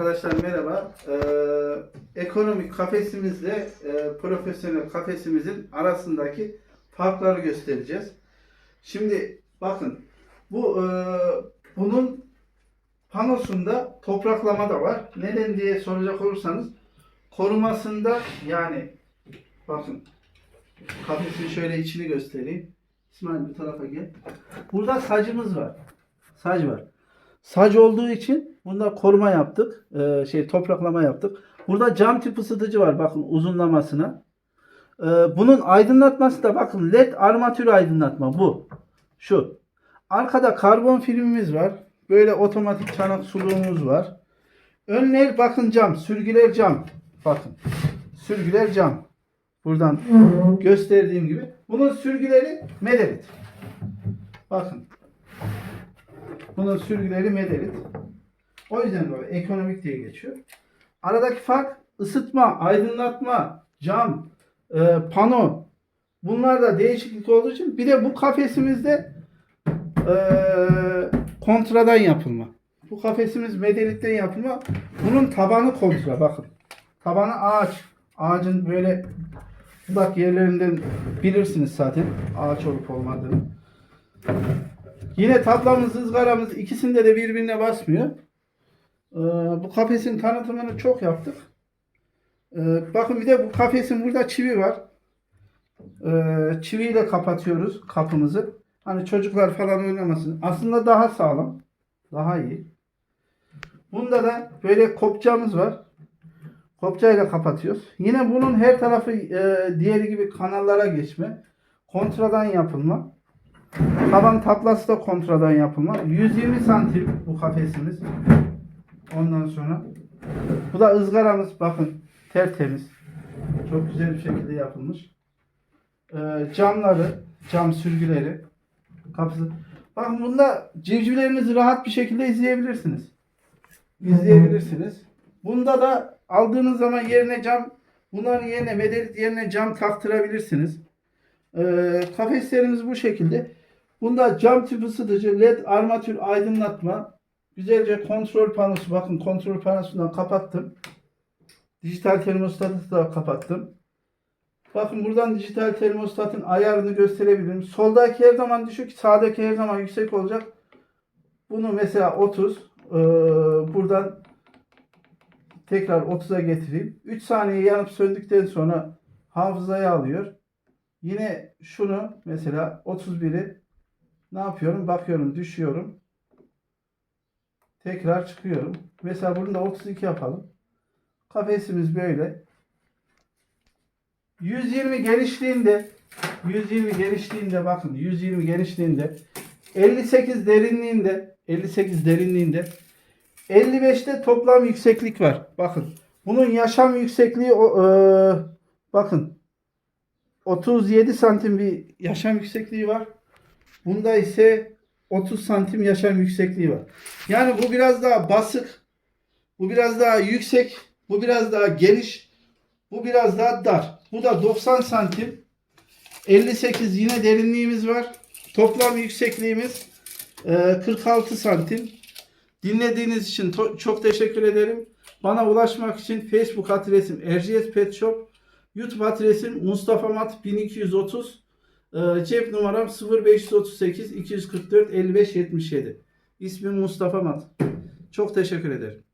Arkadaşlar merhaba. Ee, ekonomik kafesimizle e, profesyonel kafesimizin arasındaki farkları göstereceğiz. Şimdi bakın bu e, bunun panosunda topraklama da var. Neden diye soracak olursanız korumasında yani bakın kafesin şöyle içini göstereyim. İsmail bu tarafa gel. Burada sacımız var. Sac var. Sac olduğu için bunda koruma yaptık. Ee, şey topraklama yaptık. Burada cam tip ısıtıcı var bakın uzunlamasına. Ee, bunun aydınlatması da bakın led armatür aydınlatma bu. Şu. Arkada karbon filmimiz var. Böyle otomatik çanak suluğumuz var. Önler bakın cam, sürgüler cam. Bakın. Sürgüler cam. Buradan gösterdiğim gibi. Bunun sürgüleri medelit. Bakın. Bunun sürgüleri medelit. O yüzden böyle ekonomik diye geçiyor. Aradaki fark ısıtma, aydınlatma, cam, e, pano. Bunlarda değişiklik olduğu için bir de bu kafesimizde e, kontradan yapılma. Bu kafesimiz medelitten yapılma. Bunun tabanı kontra bakın. Tabanı ağaç. Ağacın böyle bak yerlerinden bilirsiniz zaten ağaç olup olmadığını. Yine tablamız, ızgaramız ikisinde de birbirine basmıyor. Ee, bu kafesin tanıtımını çok yaptık. Ee, bakın bir de bu kafesin burada çivi var. Ee, çiviyle kapatıyoruz kapımızı. Hani çocuklar falan oynamasın. Aslında daha sağlam. Daha iyi. Bunda da böyle kopçamız var. Kopçayla kapatıyoruz. Yine bunun her tarafı e, diğeri gibi kanallara geçme. Kontradan yapılma. Taban taklası da kontradan yapılma. 120 santim bu kafesimiz. Ondan sonra bu da ızgaramız bakın tertemiz. Çok güzel bir şekilde yapılmış. Ee, camları, cam sürgüleri kapısı. Bakın bunda civcivlerinizi rahat bir şekilde izleyebilirsiniz. İzleyebilirsiniz. Bunda da aldığınız zaman yerine cam bunların yerine medelit yerine cam taktırabilirsiniz. Ee, kafeslerimiz bu şekilde. Bunda cam tip ısıtıcı, led armatür aydınlatma, güzelce kontrol panosu. Bakın kontrol panosundan kapattım. Dijital termostatı da kapattım. Bakın buradan dijital termostatın ayarını gösterebilirim. Soldaki her zaman düşük, sağdaki her zaman yüksek olacak. Bunu mesela 30, ee, buradan tekrar 30'a getireyim. 3 saniye yanıp söndükten sonra hafızaya alıyor. Yine şunu mesela 31'i ne yapıyorum? Bakıyorum, düşüyorum. Tekrar çıkıyorum. Mesela bunu da 32 yapalım. Kafesimiz böyle. 120 genişliğinde 120 genişliğinde bakın 120 genişliğinde 58 derinliğinde 58 derinliğinde 55'te toplam yükseklik var. Bakın. Bunun yaşam yüksekliği eee, bakın 37 santim bir yaşam yüksekliği var. Bunda ise 30 santim yaşam yüksekliği var. Yani bu biraz daha basık. Bu biraz daha yüksek. Bu biraz daha geniş. Bu biraz daha dar. Bu da 90 santim. 58 yine derinliğimiz var. Toplam yüksekliğimiz e, 46 santim. Dinlediğiniz için çok teşekkür ederim. Bana ulaşmak için Facebook adresim Erciyes Pet Shop. YouTube adresim Mustafa Mat 1230. Ee, cep numaram 0538 244 55 77. İsmim Mustafa Mat. Çok teşekkür ederim.